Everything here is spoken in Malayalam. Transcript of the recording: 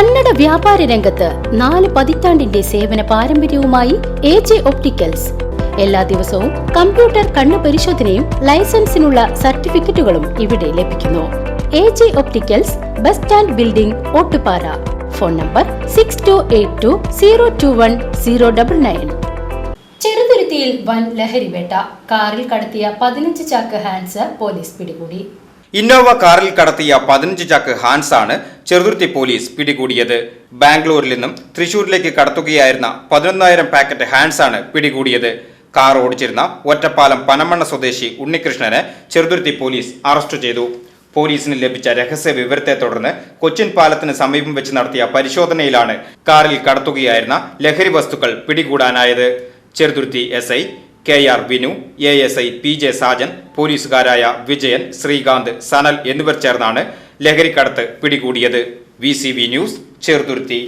കന്നഡ വ്യാപാര രംഗത്ത് നാല് പതിറ്റാണ്ടിന്റെ സേവന പാരമ്പര്യവുമായി എ ജെ ഒപ്റ്റിക്കൽസ്. എല്ലാ ദിവസവും കമ്പ്യൂട്ടർ കണ്ണു പരിശോധനയും ലൈസൻസിനുള്ള സർട്ടിഫിക്കറ്റുകളും ഇവിടെ ലഭിക്കുന്നു. A J opticals bus stand building Ottupara. Phone number six two eight two zero two one zero double nine ചെറുതുരുത്തിയിൽ വൻ ലഹരിവേട്ട. കാറിൽ കടത്തിയ പതിനഞ്ച് ചാക്ക് ഹാൻസ് പോലീസ് പിടികൂടി. ഇന്നോവ കാറിൽ കടത്തിയ പതിനഞ്ച് ചാക്ക് ഹാൻസ് ആണ് ചെറുതുരുത്തി പോലീസ് പിടികൂടിയത്. ബാംഗ്ലൂരിൽ നിന്നും തൃശൂരിലേക്ക് കടത്തുകയായിരുന്ന പതിനൊന്നായിരം പാക്കറ്റ് ഹാൻഡ്സ് ആണ് പിടികൂടിയത്. കാർ ഓടിച്ചിരുന്ന ഒറ്റപ്പാലം പനമണ്ണ സ്വദേശി ഉണ്ണികൃഷ്ണനെ ചെറുതുരുത്തി പോലീസ് അറസ്റ്റ് ചെയ്തു. പോലീസിന് ലഭിച്ച രഹസ്യ വിവരത്തെ തുടർന്ന് കൊച്ചിൻ പാലത്തിന് സമീപം വെച്ച് നടത്തിയ പരിശോധനയിലാണ് കാറിൽ കടത്തുകയായിരുന്ന ലഹരി വസ്തുക്കൾ പിടികൂടാനായത്. Cheruthuruthy S I K R Vinu A S I P J Sajan പോലീസുകാരായ Vijayan Sreekanth Sanal എന്നിവർ ചേർന്നാണ് ലഹരിക്കടത്ത് പിടികൂടിയത് വി ന്യൂസ് ചെറുതുരുത്തി